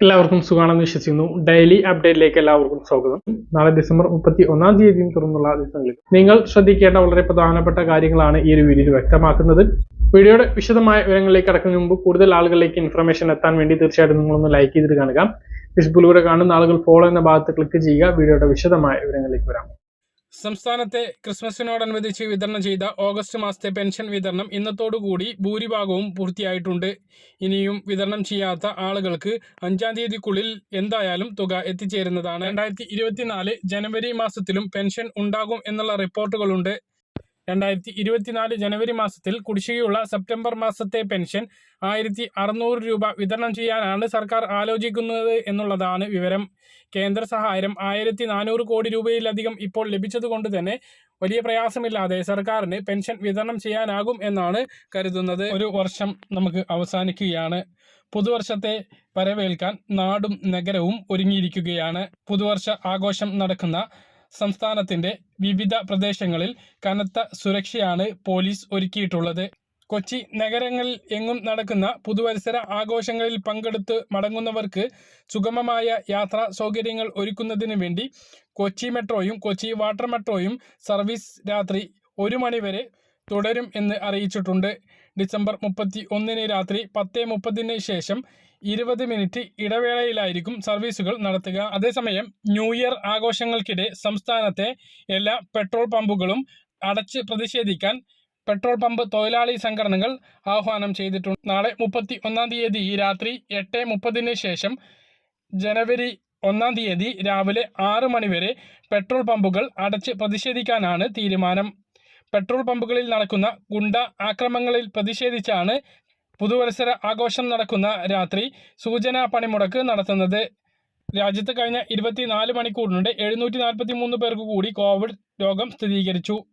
എല്ലാവർക്കും സുഖമാണെന്ന് വിശ്വസിക്കുന്നു. ഡെയിലി അപ്ഡേറ്റിലേക്ക് എല്ലാവർക്കും സ്വാഗതം. നാളെ ഡിസംബർ മുപ്പത്തി ഒന്നാം തീയതിയും തുറന്നുള്ള ദിവസങ്ങളിൽ നിങ്ങൾ ശ്രദ്ധിക്കേണ്ട വളരെ പ്രധാനപ്പെട്ട കാര്യങ്ങളാണ് ഈ ഒരു വീഡിയോയിൽ വ്യക്തമാക്കുന്നത്. വീഡിയോയുടെ വിശദമായ വിവരങ്ങളിലേക്ക് കടക്കുന്നതിന് മുമ്പ് കൂടുതൽ ആളുകളിലേക്ക് ഇൻഫർമേഷൻ എത്താൻ വേണ്ടി തീർച്ചയായിട്ടും നിങ്ങളൊന്ന് ലൈക്ക് ചെയ്തിട്ട് കാണുക. ഫേസ്ബുക്കിലൂടെ കാണുന്ന ആളുകൾ ഫോളോ എന്ന ഭാഗത്ത് ക്ലിക്ക് ചെയ്യുക. വീഡിയോയുടെ വിശദമായ വിവരങ്ങളിലേക്ക് വരാം. സംസ്ഥാനത്തെ ക്രിസ്മസിനോടനുബന്ധിച്ച് വിതരണം ചെയ്ത ഓഗസ്റ്റ് മാസത്തെ പെൻഷൻ വിതരണം ഇന്നത്തോടുകൂടി ഭൂരിഭാഗവും പൂർത്തിയായിട്ടുണ്ട്. ഇനിയും വിതരണം ചെയ്യാത്ത ആളുകൾക്ക് അഞ്ചാം തീയതിക്കുള്ളിൽ എന്തായാലും തുക എത്തിച്ചേരുന്നതാണ്. രണ്ടായിരത്തി ജനുവരി മാസത്തിലും പെൻഷൻ ഉണ്ടാകും എന്നുള്ള റിപ്പോർട്ടുകളുണ്ട്. രണ്ടായിരത്തി ഇരുപത്തിനാല് ജനുവരി മാസത്തിൽ കുടിശ്ശികയുള്ള സെപ്റ്റംബർ മാസത്തെ പെൻഷൻ ആയിരത്തി അറുന്നൂറ് രൂപ വിതരണം ചെയ്യാനാണ് സർക്കാർ ആലോചിക്കുന്നത് എന്നുള്ളതാണ് വിവരം. കേന്ദ്ര സഹായം ആയിരത്തി നാനൂറ് കോടി രൂപയിലധികം ഇപ്പോൾ ലഭിച്ചതുകൊണ്ട് തന്നെ വലിയ പ്രയാസമില്ലാതെ സർക്കാരിന് പെൻഷൻ വിതരണം ചെയ്യാനാകും എന്നാണ് കരുതുന്നത്. ഒരു വർഷം നമുക്ക് അവസാനിക്കുകയാണ്. പുതുവർഷത്തെ വരവേൽക്കാൻ നാടും നഗരവും ഒരുങ്ങിയിരിക്കുകയാണ്. പുതുവർഷ ആഘോഷം നടക്കുന്ന സംസ്ഥാനത്തിന്റെ വിവിധ പ്രദേശങ്ങളിൽ കനത്ത സുരക്ഷയാണ് പോലീസ് ഒരുക്കിയിട്ടുള്ളത്. കൊച്ചി നഗരങ്ങളിൽ എങ്ങും നടക്കുന്ന പുതുവത്സര ആഘോഷങ്ങളിൽ പങ്കെടുത്ത് മടങ്ങുന്നവർക്ക് സുഗമമായ യാത്രാ സൗകര്യങ്ങൾ ഒരുക്കുന്നതിന് വേണ്ടി കൊച്ചി മെട്രോയും കൊച്ചി വാട്ടർ മെട്രോയും സർവീസ് രാത്രി ഒരു മണിവരെ തുടരും എന്ന് അറിയിച്ചിട്ടുണ്ട്. ഡിസംബർ മുപ്പത്തി ഒന്നിന് രാത്രി പത്ത് മുപ്പതിന് ശേഷം ഇരുപത് മിനിറ്റ് ഇടവേളയിലായിരിക്കും സർവീസുകൾ നടത്തുക. അതേസമയം ന്യൂ ഇയർ ആഘോഷങ്ങൾക്കിടെ സംസ്ഥാനത്തെ എല്ലാ പെട്രോൾ പമ്പുകളും അടച്ച് പ്രതിഷേധിക്കാൻ പെട്രോൾ പമ്പ് തൊഴിലാളി സംഘടനകൾ ആഹ്വാനം ചെയ്തിട്ടുണ്ട്. നാളെ മുപ്പത്തി ഒന്നാം തീയതി രാത്രി എട്ട് മുപ്പതിന് ശേഷം ജനുവരി ഒന്നാം തീയതി രാവിലെ ആറ് മണിവരെ പെട്രോൾ പമ്പുകൾ അടച്ച് പ്രതിഷേധിക്കാനാണ് തീരുമാനം. പെട്രോൾ പമ്പുകളിൽ നടക്കുന്ന ഗുണ്ട ആക്രമണങ്ങളിൽ പ്രതിഷേധിച്ചാണ് പുതുവത്സര ആഘോഷം നടക്കുന്ന രാത്രി സൂചനാ പണിമുടക്ക് നടത്തുന്നത്. രാജ്യത്ത് കഴിഞ്ഞ ഇരുപത്തിനാല് മണിക്കൂറിനുണ്ട് എഴുന്നൂറ്റി നാൽപ്പത്തി മൂന്ന് പേർക്ക് കൂടി കോവിഡ് രോഗം സ്ഥിരീകരിച്ചു.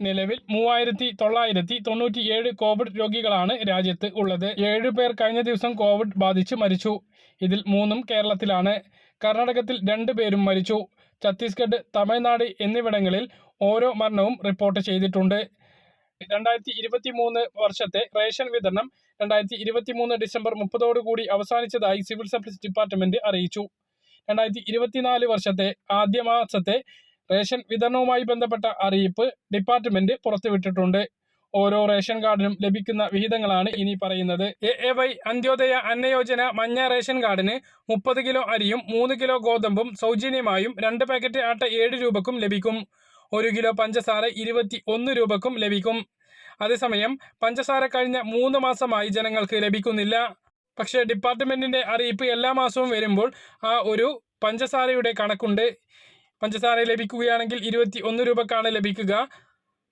നിലവിൽ മൂവായിരത്തി തൊള്ളായിരത്തി തൊണ്ണൂറ്റി ഏഴ് കോവിഡ് രോഗികളാണ് രാജ്യത്ത് ഉള്ളത്. ഏഴ് പേർ കഴിഞ്ഞ ദിവസം കോവിഡ് ബാധിച്ച് മരിച്ചു. ഇതിൽ മൂന്നും കേരളത്തിലാണ്. കർണാടകത്തിൽ രണ്ട് പേരും മരിച്ചു. ഛത്തീസ്ഗഡ് തമിഴ്നാട് എന്നിവിടങ്ങളിൽ ഓരോ മരണവും റിപ്പോർട്ട് ചെയ്തിട്ടുണ്ട്. രണ്ടായിരത്തി ഇരുപത്തി മൂന്ന് വർഷത്തെ റേഷൻ വിതരണം രണ്ടായിരത്തി ഇരുപത്തി മൂന്ന് ഡിസംബർ മുപ്പതോടുകൂടി അവസാനിച്ചതായി സിവിൽ സപ്ലൈസ് ഡിപ്പാർട്ട്മെന്റ് അറിയിച്ചു. രണ്ടായിരത്തി ഇരുപത്തിനാല് വർഷത്തെ ആദ്യ മാസത്തെ റേഷൻ വിതരണവുമായി ബന്ധപ്പെട്ട അറിയിപ്പ് ഡിപ്പാർട്ട്മെന്റ് പുറത്തുവിട്ടിട്ടുണ്ട്. ഓരോ റേഷൻ കാർഡിനും ലഭിക്കുന്ന വിഹിതങ്ങളാണ് ഇനി പറയുന്നത്. A A Y Antyodaya Anna Yojana മഞ്ഞ റേഷൻ കാർഡിന് മുപ്പത് കിലോ അരിയും മൂന്ന് കിലോ ഗോതമ്പും സൗജന്യമായും രണ്ട് പാക്കറ്റ് ആട്ട ഏഴ് രൂപക്കും ലഭിക്കും. ഒരു കിലോ പഞ്ചസാര ഇരുപത്തി ഒന്ന് രൂപക്കും ലഭിക്കും. അതേസമയം പഞ്ചസാര കഴിഞ്ഞ മൂന്ന് മാസമായി ജനങ്ങൾക്ക് ലഭിക്കുന്നില്ല. പക്ഷേ ഡിപ്പാർട്ട്മെന്റിന്റെ അറിയിപ്പ് എല്ലാ മാസവും വരുമ്പോൾ ആ ഒരു പഞ്ചസാരയുടെ കണക്കുണ്ട്. പഞ്ചസാര ലഭിക്കുകയാണെങ്കിൽ ഇരുപത്തി ഒന്ന് രൂപക്കാണ് ലഭിക്കുക.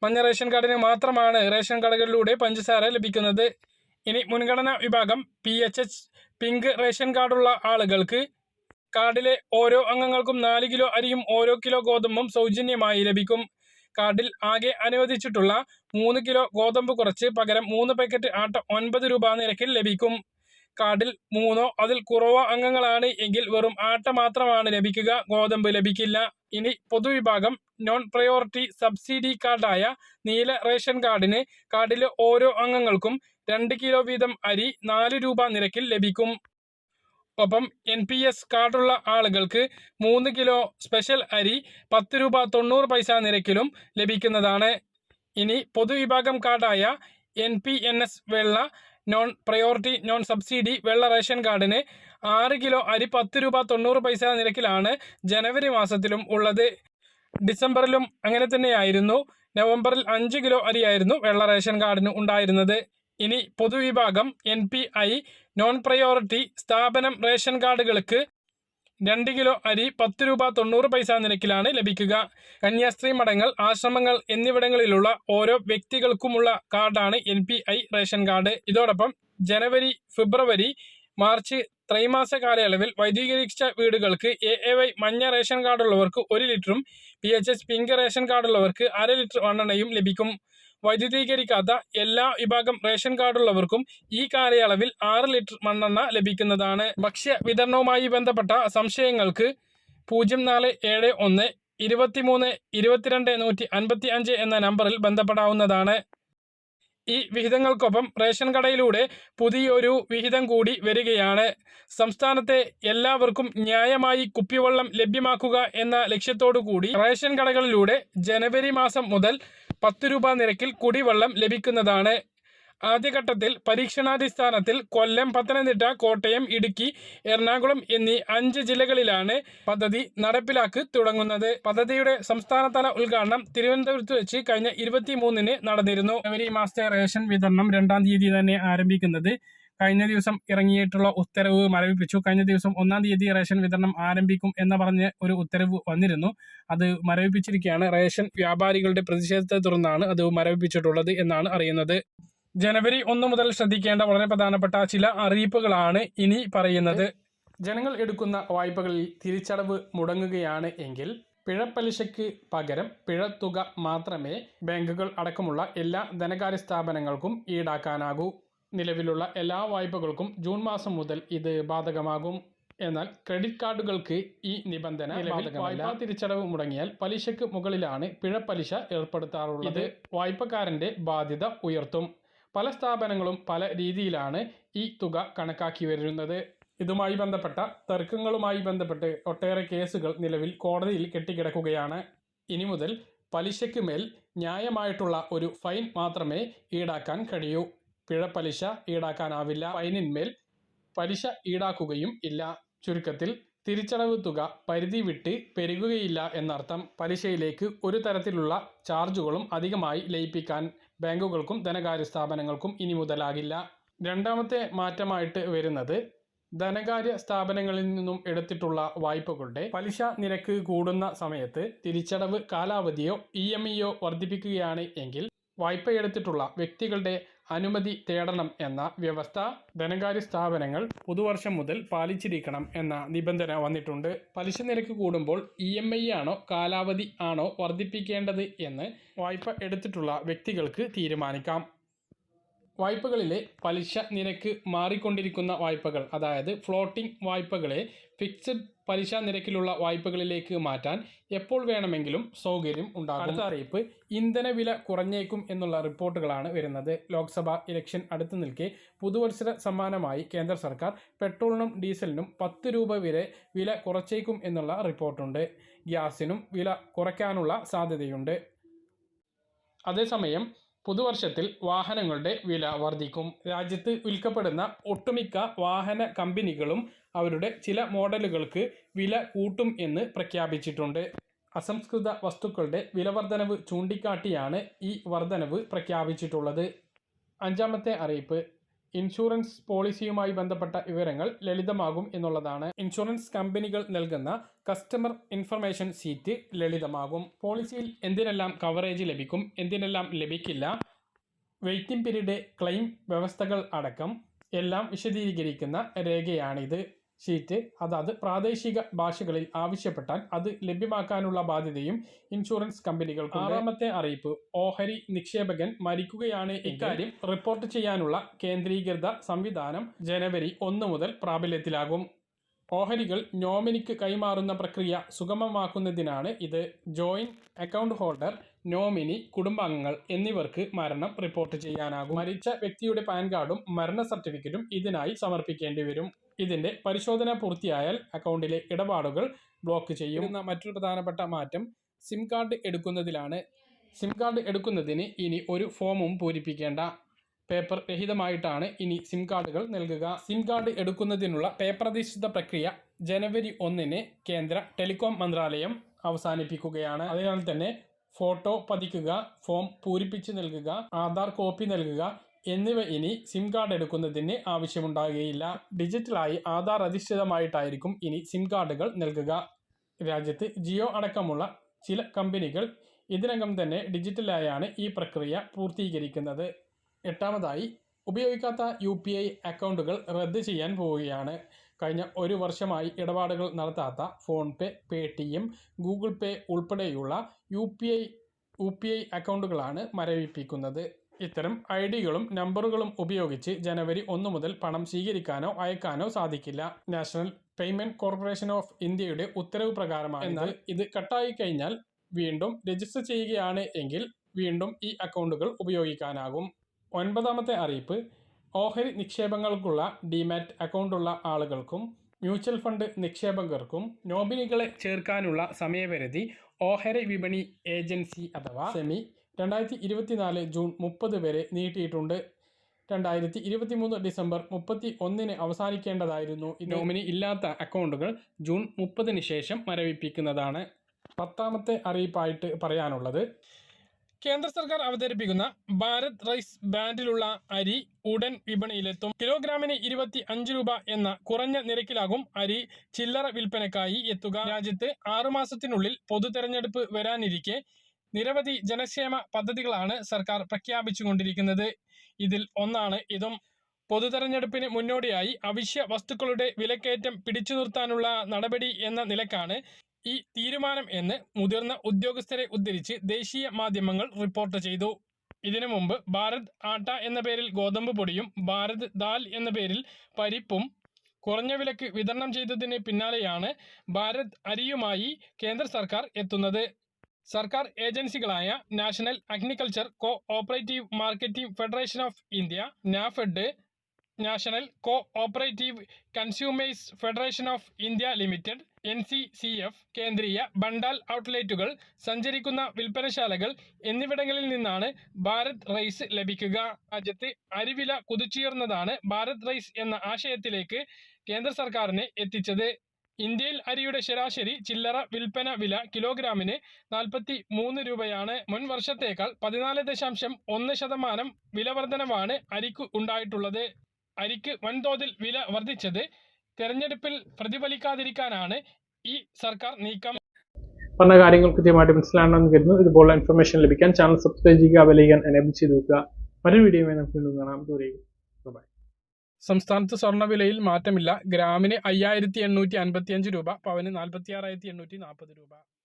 മഞ്ഞ റേഷൻ കാർഡിന് മാത്രമാണ് റേഷൻ കടകളിലൂടെ പഞ്ചസാര ലഭിക്കുന്നത്. ഇനി മുൻഗണനാ വിഭാഗം P H H pink ration കാർഡുള്ള ആളുകൾക്ക് കാർഡിലെ ഓരോ അംഗങ്ങൾക്കും നാല് കിലോ അരിയും ഓരോ കിലോ ഗോതമ്പും സൗജന്യമായി ലഭിക്കും. കാർഡിൽ ആകെ അനുവദിച്ചിട്ടുള്ള മൂന്ന് കിലോ ഗോതമ്പ് കുറച്ച് പകരം മൂന്ന് പാക്കറ്റ് ആട്ട ഒൻപത് രൂപ നിരക്കിൽ ലഭിക്കും. കാർഡിൽ മൂന്നോ അതിൽ കുറവോ അംഗങ്ങളാണ് എങ്കിൽ വെറും ആട്ട മാത്രമാണ് ലഭിക്കുക. ഗോതമ്പ് ലഭിക്കില്ല. ഇനി പൊതുവിഭാഗം നോൺ പ്രയോറിറ്റി സബ്സിഡി കാർഡായ നീല റേഷൻ കാർഡിന് കാർഡിലെ ഓരോ അംഗങ്ങൾക്കും രണ്ട് കിലോ വീതം അരി നാല് രൂപ നിരക്കിൽ ലഭിക്കും. ഒപ്പം എൻ പി എസ് കാർഡുള്ള ആളുകൾക്ക് മൂന്ന് കിലോ സ്പെഷ്യൽ അരി പത്ത് രൂപ തൊണ്ണൂറ് പൈസ നിരക്കിലും ലഭിക്കുന്നതാണ്. ഇനി പൊതുവിഭാഗം കാർഡായ എൻ പി എൻ എസ് വെള്ള നോൺ പ്രയോറിറ്റി നോൺ സബ്സിഡി വെള്ള റേഷൻ കാർഡിന് ആറ് കിലോ അരി പത്ത് രൂപ തൊണ്ണൂറ് പൈസ നിരക്കിലാണ് ജനുവരി മാസത്തിലും ഉള്ളത്. ഡിസംബറിലും അങ്ങനെ തന്നെയായിരുന്നു. നവംബറിൽ അഞ്ച് കിലോ അരിയായിരുന്നു വെള്ള റേഷൻ കാർഡിന് ഉണ്ടായിരുന്നത്. ഇനി പൊതുവിഭാഗം N P I non priority സ്ഥാപനം റേഷൻ കാർഡുകൾക്ക് രണ്ട് കിലോ അരി പത്ത് രൂപ തൊണ്ണൂറ് പൈസ നിരക്കിലാണ് ലഭിക്കുക. കന്യാസ്ത്രീ മഠങ്ങൾ ആശ്രമങ്ങൾ എന്നിവിടങ്ങളിലുള്ള ഓരോ വ്യക്തികൾക്കുമുള്ള കാർഡാണ് N P I ration card. ഇതോടൊപ്പം ജനുവരി ഫെബ്രുവരി മാർച്ച് ത്രൈമാസ കാലയളവിൽ വൈദ്യുതീകരിച്ച വീടുകൾക്ക് എ എ വൈ മഞ്ഞ റേഷൻ കാർഡുള്ളവർക്ക് ഒരു ലിറ്ററും P H H pink ration കാർഡുള്ളവർക്ക് അര ലിറ്റർ വണ്ണെണ്ണയും ലഭിക്കും. വൈദ്യുതീകരിക്കാത്ത എല്ലാ വിഭാഗം റേഷൻ കാർഡുള്ളവർക്കും ഈ കാലയളവിൽ ആറ് ലിറ്റർ മണ്ണെണ്ണ ലഭിക്കുന്നതാണ്. ഭക്ഷ്യ വിതരണവുമായി ബന്ധപ്പെട്ട സംശയങ്ങൾക്ക് പൂജ്യം നാല് ഏഴ് ഒന്ന് ഇരുപത്തിമൂന്ന് ഇരുപത്തിരണ്ട് നൂറ്റി അൻപത്തി അഞ്ച് എന്ന നമ്പറിൽ ബന്ധപ്പെടാവുന്നതാണ്. ഈ വിഹിതങ്ങൾക്കൊപ്പം റേഷൻ കടയിലൂടെ പുതിയൊരു വിഹിതം കൂടി വരികയാണ്. സംസ്ഥാനത്തെ എല്ലാവർക്കും ന്യായമായി കുപ്പിവെള്ളം ലഭ്യമാക്കുക എന്ന ലക്ഷ്യത്തോടു കൂടി റേഷൻ കടകളിലൂടെ ജനുവരി മാസം മുതൽ പത്ത് രൂപ നിരക്കിൽ കുടിവെള്ളം ലഭിക്കുന്നതാണ്. ആദ്യഘട്ടത്തിൽ പരീക്ഷണാടിസ്ഥാനത്തിൽ കൊല്ലം പത്തനംതിട്ട കോട്ടയം ഇടുക്കി എറണാകുളം എന്നീ അഞ്ച് ജില്ലകളിലാണ് പദ്ധതി നടപ്പിലാക്കി തുടങ്ങുന്നത്. പദ്ധതിയുടെ സംസ്ഥാനതല ഉദ്ഘാടനം തിരുവനന്തപുരത്ത് വെച്ച് കഴിഞ്ഞ ഇരുപത്തിമൂന്നിന് നടന്നിരുന്നു. ജനുവരി മാസത്തെ റേഷൻ വിതരണം രണ്ടാം തീയതി തന്നെ ആരംഭിക്കുന്നത്. കഴിഞ്ഞ ദിവസം ഇറങ്ങിയിട്ടുള്ള ഉത്തരവ് മരവിപ്പിച്ചു. കഴിഞ്ഞ ദിവസം ഒന്നാം തീയതി റേഷൻ വിതരണം ആരംഭിക്കും എന്ന് പറഞ്ഞ് ഒരു ഉത്തരവ് വന്നിരുന്നു. അത് മരവിപ്പിച്ചിരിക്കുകയാണ്. റേഷൻ വ്യാപാരികളുടെ പ്രതിഷേധത്തെ തുടർന്നാണ് അത് മരവിപ്പിച്ചിട്ടുള്ളത് എന്നാണ് അറിയുന്നത്. ജനുവരി ഒന്ന് മുതൽ ശ്രദ്ധിക്കേണ്ട വളരെ പ്രധാനപ്പെട്ട ചില അറിയിപ്പുകളാണ് ഇനി പറയുന്നത്. ജനങ്ങൾ എടുക്കുന്ന വായ്പകളിൽ തിരിച്ചടവ് മുടങ്ങുകയാണ് എങ്കിൽ പിഴപ്പലിശയ്ക്ക് പകരം പിഴത്തുക മാത്രമേ ബാങ്കുകൾ അടക്കമുള്ള എല്ലാ ധനകാര്യ സ്ഥാപനങ്ങൾക്കും ഈടാക്കാനാകൂ. നിലവിലുള്ള എല്ലാ വായ്പകൾക്കും ജൂൺ മാസം മുതൽ ഇത് ബാധകമാകും. എന്നാൽ ക്രെഡിറ്റ് കാർഡുകൾക്ക് ഈ നിബന്ധന വായ്പാ തിരിച്ചടവ് മുടങ്ങിയാൽ പലിശയ്ക്ക് മുകളിലാണ് പിഴപ്പലിശ ഏർപ്പെടുത്താറുള്ളത്. ഇത് വായ്പക്കാരന്റെ ബാധ്യത ഉയർത്തും. പല സ്ഥാപനങ്ങളും പല രീതിയിലാണ് ഈ തുക കണക്കാക്കി വരുന്നത്. ഇതുമായി ബന്ധപ്പെട്ട തർക്കങ്ങളുമായി ബന്ധപ്പെട്ട് ഒട്ടേറെ കേസുകൾ നിലവിൽ കോടതിയിൽ കെട്ടിക്കിടക്കുകയാണ്. ഇനി മുതൽ പലിശയ്ക്ക് മേൽ ന്യായമായിട്ടുള്ള ഒരു ഫൈൻ മാത്രമേ ഈടാക്കാൻ കഴിയൂ. പിഴപ്പലിശ ഈടാക്കാനാവില്ല. ഫൈനിന്മേൽ പലിശ ഈടാക്കുകയും ഇല്ല. ചുരുക്കത്തിൽ തിരിച്ചടവ് തുക പരിധി വിട്ട് പെരുകുകയില്ല എന്നർത്ഥം. പലിശയിലേക്ക് ഒരു തരത്തിലുള്ള ചാർജുകളും അധികമായി ലയിപ്പിക്കാൻ ബാങ്കുകൾക്കും ധനകാര്യ സ്ഥാപനങ്ങൾക്കും ഇനി മുതലാകില്ല. രണ്ടാമത്തെ മാറ്റമായിട്ട് വരുന്നത് ധനകാര്യ സ്ഥാപനങ്ങളിൽ നിന്നും എടുത്തിട്ടുള്ള വായ്പകളുടെ പലിശ നിരക്ക് കൂടുന്ന സമയത്ത് തിരിച്ചടവ് കാലാവധിയോ ഇ എം ഇയോ വർദ്ധിപ്പിക്കുകയാണ് എങ്കിൽ വായ്പ എടുത്തിട്ടുള്ള വ്യക്തികളുടെ അനുമതി തേടണം എന്ന വ്യവസ്ഥ ധനകാര്യ സ്ഥാപനങ്ങൾ പുതുവർഷം മുതൽ പാലിച്ചിരിക്കണം എന്ന നിബന്ധന വന്നിട്ടുണ്ട്. പലിശ നിരക്ക് കൂടുമ്പോൾ ഇ എം ഐ ആണോ കാലാവധി ആണോ വർദ്ധിപ്പിക്കേണ്ടത് എന്ന് വായ്പ എടുത്തിട്ടുള്ള വ്യക്തികൾക്ക് തീരുമാനിക്കാം. വായ്പകളിലെ പലിശ നിരക്ക് മാറിക്കൊണ്ടിരിക്കുന്ന വായ്പകൾ അതായത് ഫ്ലോട്ടിംഗ് വായ്പകളെ ഫിക്സഡ് പലിശ നിരക്കിലുള്ള വായ്പകളിലേക്ക് മാറ്റാൻ എപ്പോൾ വേണമെങ്കിലും സൗകര്യം ഉണ്ടാകും. അടുത്ത അറിയിപ്പ് ഇന്ധനവില കുറഞ്ഞേക്കും എന്നുള്ള റിപ്പോർട്ടുകളാണ് വരുന്നത്. ലോക്സഭാ ഇലക്ഷൻ അടുത്തു നിൽക്കെ പുതുവത്സര സമ്മാനമായി കേന്ദ്ര സർക്കാർ പെട്രോളിനും ഡീസലിനും പത്ത് രൂപ വരെ വില കുറച്ചേക്കും എന്നുള്ള റിപ്പോർട്ടുണ്ട്. ഗ്യാസിനും വില കുറയ്ക്കാനുള്ള സാധ്യതയുണ്ട്. അതേസമയം പുതുവർഷത്തിൽ വാഹനങ്ങളുടെ വില വർദ്ധിക്കും. രാജ്യത്ത് വിൽക്കപ്പെടുന്ന ഒട്ടുമിക്ക വാഹന കമ്പനികളും അവരുടെ ചില മോഡലുകൾക്ക് വില കൂട്ടും എന്ന് പ്രഖ്യാപിച്ചിട്ടുണ്ട്. അസംസ്കൃത വസ്തുക്കളുടെ വിലവർധനവ് ചൂണ്ടിക്കാട്ടിയാണ് ഈ വർധനവ് പ്രഖ്യാപിച്ചിട്ടുള്ളത്. അഞ്ചാമത്തെ അറിയിപ്പ്. ഇൻഷുറൻസ് പോളിസിയുമായി ബന്ധപ്പെട്ട വിവരങ്ങൾ ലളിതമാകും എന്നുള്ളതാണ്. ഇൻഷുറൻസ് കമ്പനികൾ നൽകുന്ന കസ്റ്റമർ ഇൻഫർമേഷൻ സീറ്റ് ലളിതമാകും. പോളിസിയിൽ എന്തിനെല്ലാം കവറേജ് ലഭിക്കും എന്തിനെല്ലാം ലഭിക്കില്ല വെയിറ്റിംഗ് പീരീഡ് ക്ലെയിം വ്യവസ്ഥകൾ അടക്കം എല്ലാം വിശദീകരിക്കുന്ന രേഖയാണിത്. ഷീറ്റ് അതാത് പ്രാദേശിക ഭാഷകളിൽ ആവശ്യപ്പെട്ടാൽ അത് ലഭ്യമാക്കാനുള്ള ബാധ്യതയും ഇൻഷുറൻസ് കമ്പനികൾക്ക് ആറാമത്തെ അറിയിപ്പ് ഓഹരി നിക്ഷേപകൻ മരിക്കുകയാണ് ഇക്കാര്യം റിപ്പോർട്ട് ചെയ്യാനുള്ള കേന്ദ്രീകൃത സംവിധാനം ജനുവരി ഒന്ന് മുതൽ പ്രാബല്യത്തിലാകും. ഓഹരികൾ നോമിനിക്ക് കൈമാറുന്ന പ്രക്രിയ സുഗമമാക്കുന്നതിനാണ് ഇത്. ജോയിന്റ് അക്കൗണ്ട് ഹോൾഡർ നോമിനി കുടുംബാംഗങ്ങൾ എന്നിവർക്ക് മരണം റിപ്പോർട്ട് ചെയ്യാനാകും. മരിച്ച വ്യക്തിയുടെ പാൻ കാർഡും മരണ സർട്ടിഫിക്കറ്റും ഇതിനായി സമർപ്പിക്കേണ്ടി വരും. ഇതിന്റെ പരിശോധന പൂർത്തിയായാൽ അക്കൗണ്ടിലെ ഇടപാടുകൾ ബ്ലോക്ക് ചെയ്യും. എന്ന മറ്റൊരു പ്രധാനപ്പെട്ട മാറ്റം സിം കാർഡ് എടുക്കുന്നതിലാണ്. സിം കാർഡ് എടുക്കുന്നതിന് ഇനി ഒരു ഫോമും പൂരിപ്പിക്കേണ്ട. പേപ്പർ രഹിതമായിട്ടാണ് ഇനി സിം കാർഡുകൾ നൽകുക. സിം കാർഡ് എടുക്കുന്നതിനുള്ള പേപ്പർ അധിഷ്ഠിത പ്രക്രിയ ജനുവരി ഒന്നിന് കേന്ദ്ര ടെലികോം മന്ത്രാലയം അവസാനിപ്പിക്കുകയാണ്. അതിനാൽ തന്നെ ഫോട്ടോ പതിക്കുക ഫോം പൂരിപ്പിച്ച് നൽകുക ആധാർ കോപ്പി നൽകുക എന്നിവ ഇനി സിം കാർഡ് എടുക്കുന്നതിന് ആവശ്യമുണ്ടാകുകയില്ല. ഡിജിറ്റലായി ആധാർ അധിഷ്ഠിതമായിട്ടായിരിക്കും ഇനി സിം കാർഡുകൾ നൽകുക. രാജ്യത്ത് ജിയോ അടക്കമുള്ള ചില കമ്പനികൾ ഇതിനകം തന്നെ ഡിജിറ്റലായാണ് ഈ പ്രക്രിയ പൂർത്തീകരിക്കുന്നത്. എട്ടാമതായി ഉപയോഗിക്കാത്ത യു പി ഐ അക്കൗണ്ടുകൾ റദ്ദ് ചെയ്യാൻ പോവുകയാണ്. കഴിഞ്ഞ ഒരു വർഷമായി ഇടപാടുകൾ നടത്താത്ത PhonePe Paytm Google Pay ഉൾപ്പെടെയുള്ള U P I U P I അക്കൗണ്ടുകളാണ് മരവിപ്പിക്കുന്നത്. ഇത്തരം ഐ ഡികളും നമ്പറുകളും ഉപയോഗിച്ച് ജനുവരി ഒന്ന് മുതൽ പണം സ്വീകരിക്കാനോ അയക്കാനോ സാധിക്കില്ല. നാഷണൽ പേയ്മെന്റ് കോർപ്പറേഷൻ ഓഫ് ഇന്ത്യയുടെ ഉത്തരവ് പ്രകാരമാണ് എന്നാൽ ഇത് കട്ടായി കഴിഞ്ഞാൽ വീണ്ടും രജിസ്റ്റർ ചെയ്യുകയാണ് എങ്കിൽ വീണ്ടും ഈ അക്കൗണ്ടുകൾ ഉപയോഗിക്കാനാകും. ഒൻപതാമത്തെ അറിയിപ്പ് ഓഹരി നിക്ഷേപങ്ങൾക്കുള്ള ഡിമാറ്റ് അക്കൗണ്ടുള്ള ആളുകൾക്കും മ്യൂച്വൽ ഫണ്ട് നിക്ഷേപകർക്കും നോമിനികളെ ചേർക്കാനുള്ള സമയപരിധി ഓഹരി വിപണി ഏജൻസി അഥവാ സെമി രണ്ടായിരത്തി ഇരുപത്തിനാല് ജൂൺ മുപ്പത് വരെ നീട്ടിയിട്ടുണ്ട്. രണ്ടായിരത്തി ഇരുപത്തി മൂന്ന് ഡിസംബർ മുപ്പത്തി ഒന്നിന് അവസാനിക്കേണ്ടതായിരുന്നു നോമിനി ഇല്ലാത്ത അക്കൗണ്ടുകൾ ജൂൺ മുപ്പതിന് ശേഷം മരവിപ്പിക്കുന്നതാണ്. പത്താമത്തെ അറിയിപ്പായിട്ട് പറയാനുള്ളത് കേന്ദ്ര സർക്കാർ അവതരിപ്പിക്കുന്ന ഭാരത് റൈസ് ബാൻഡിലുള്ള അരി ഉടൻ വിപണിയിലെത്തും. കിലോഗ്രാമിന് ഇരുപത്തി അഞ്ച് രൂപ എന്ന കുറഞ്ഞ നിരക്കിലാകും അരി ചില്ലറ വിൽപ്പനക്കായി എത്തുക. രാജ്യത്ത് ആറുമാസത്തിനുള്ളിൽ പൊതു തെരഞ്ഞെടുപ്പ് വരാനിരിക്കെ നിരവധി ജനക്ഷേമ പദ്ധതികളാണ് സർക്കാർ പ്രഖ്യാപിച്ചുകൊണ്ടിരിക്കുന്നത്. ഇതിൽ ഒന്നാണ് ഇതും. പൊതു തെരഞ്ഞെടുപ്പിന് മുന്നോടിയായി അവശ്യ വസ്തുക്കളുടെ വിലക്കയറ്റം പിടിച്ചു നിർത്താനുള്ള നടപടി എന്ന നിലക്കാണ് ഈ തീരുമാനം എന്ന് മുതിർന്ന ഉദ്യോഗസ്ഥരെ ഉദ്ധരിച്ച് ദേശീയ മാധ്യമങ്ങൾ റിപ്പോർട്ട് ചെയ്തു. ഇതിനു മുമ്പ് ഭാരത് ആട്ട എന്ന പേരിൽ ഗോതമ്പ് പൊടിയും ഭാരത് ദാൽ എന്ന പേരിൽ പരിപ്പും കുറഞ്ഞ വിലക്ക് വിതരണം ചെയ്തതിന് പിന്നാലെയാണ് ഭാരത് അരിയുമായി കേന്ദ്ര സർക്കാർ എത്തുന്നത്. സർക്കാർ ഏജൻസികളായ National Agriculture co operative marketing federation of India NAFED National co operative consumers federation of India limited N C C F Kendriya Bhandar ഔട്ട്ലെറ്റുകൾ സഞ്ചരിക്കുന്ന വിൽപ്പനശാലകൾ എന്നിവിടങ്ങളിൽ നിന്നാണ് ഭാരത് റൈസ് ലഭിക്കുക. രാജ്യത്ത് അരിവില കുതിച്ചുയർന്നതാണ് ഭാരത് റൈസ് എന്ന ആശയത്തിലേക്ക് കേന്ദ്ര സർക്കാരിനെ എത്തിച്ചത്. ഇന്ത്യയിൽ അരിയുടെ ശരാശരി ചില്ലറ വിൽപ്പന വില കിലോഗ്രാമിന് നാൽപ്പത്തി മൂന്ന് രൂപയാണ്. മുൻ വർഷത്തേക്കാൾ പതിനാല് ദശാംശം ഒന്ന് ശതമാനം വില വർധനവാണ് അരിക്ക് ഉണ്ടായിട്ടുള്ളത്. അരിക്ക് വൻതോതിൽ വില വർദ്ധിച്ചത് തെരഞ്ഞെടുപ്പിൽ പ്രതിഫലിക്കാതിരിക്കാനാണ് ഈ സർക്കാർ നീക്കം. പറഞ്ഞ കാര്യങ്ങൾ കൃത്യമായിട്ട് മനസ്സിലാണെന്ന് കരുതുന്നു. ഇതുപോലുള്ള ഇൻഫർമേഷൻ ലഭിക്കാൻ ചാനൽ സബ്സ്ക്രൈബ് ചെയ്യുക ബെലൈക്കൻ എനേബിൾ ചെയ്ത് വെക്കുക. മറ്റൊരു വീഡിയോയുമായി നമുക്ക് വീണ്ടും കാണാം. ദൂരേക്ക് സംസ്ഥാനത്ത് സ്വർണവിലയിൽ മാറ്റമില്ല. ഗ്രാമിന് അയ്യായിരത്തി എണ്ണൂറ്റി അൻപത്തി അഞ്ച് രൂപ പവന് നാൽപ്പത്തി ആറായിരത്തി എണ്ണൂറ്റി നാൽപ്പത് രൂപ.